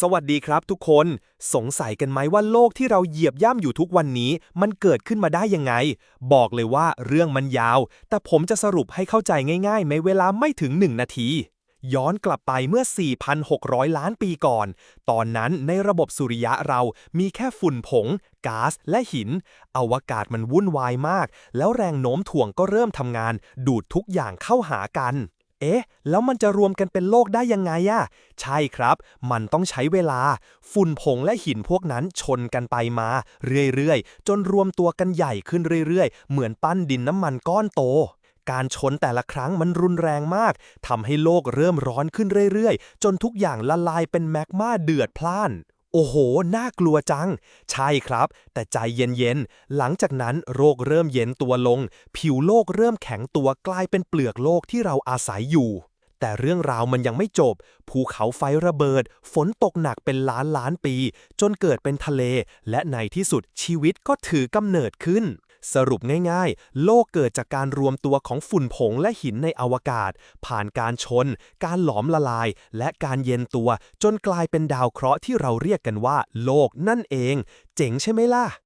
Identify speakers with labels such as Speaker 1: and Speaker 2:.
Speaker 1: สวัสดีครับทุกคน สงสัยกันไหมว่าโลกที่เราเหยียบย่ำอยู่ทุกวันนี้ มันเกิดขึ้นมาได้ยังไง บอกเลยว่าเรื่องมันยาว แต่ผมจะสรุปให้เข้าใจง่ายๆ ในเวลาไม่ถึง 1 นาที ย้อนกลับไปเมื่อ 4,600 ล้านปีก่อน ตอนนั้นในระบบสุริยะเรามีแค่ฝุ่นผงก๊าซและหิน อวกาศมันวุ่นวายมาก แล้วแรงโน้มถ่วงก็เริ่มทำงาน ดูดทุกอย่างเข้าหากัน เอ๊ะ แล้วมันจะรวมกันเป็นโลกได้ยังไงอะใช่ครับ มันต้องใช้เวลา ฝุ่นผงและหินพวกนั้นชนกันไปมา เรื่อยๆ จนรวมตัวกันใหญ่ขึ้นเรื่อยๆ เหมือนปั้นดินน้ำมันก้อนโต การชนแต่ละครั้งมันรุนแรงมากทำให้โลกเริ่มร้อนขึ้นเรื่อยๆ จนทุกอย่างละลายเป็นแมกมาเดือดพล่าน โอ้โห น่ากลัวจัง ใช่ครับ แต่ใจเย็นๆ หลังจากนั้นโรคเริ่มเย็นตัวลง ผิวโลกเริ่มแข็งตัวกลายเป็นเปลือกโลกที่เราอาศัยอยู่ แต่เรื่องราวมันยังไม่จบ ภูเขาไฟระเบิด ฝนตกหนักเป็นล้านล้านปี จนเกิดเป็นทะเล และในที่สุดชีวิตก็ถือกำเนิดขึ้น สรุปง่ายๆ โลกเกิดจากการรวมตัวของฝุ่นผงและหินในอวกาศ ผ่านการชน การหลอมละลาย และการเย็นตัว จนกลายเป็นดาวเคราะห์ที่เราเรียกกันว่า โลกนั่นเอง เจ๋งใช่ไหมล่ะ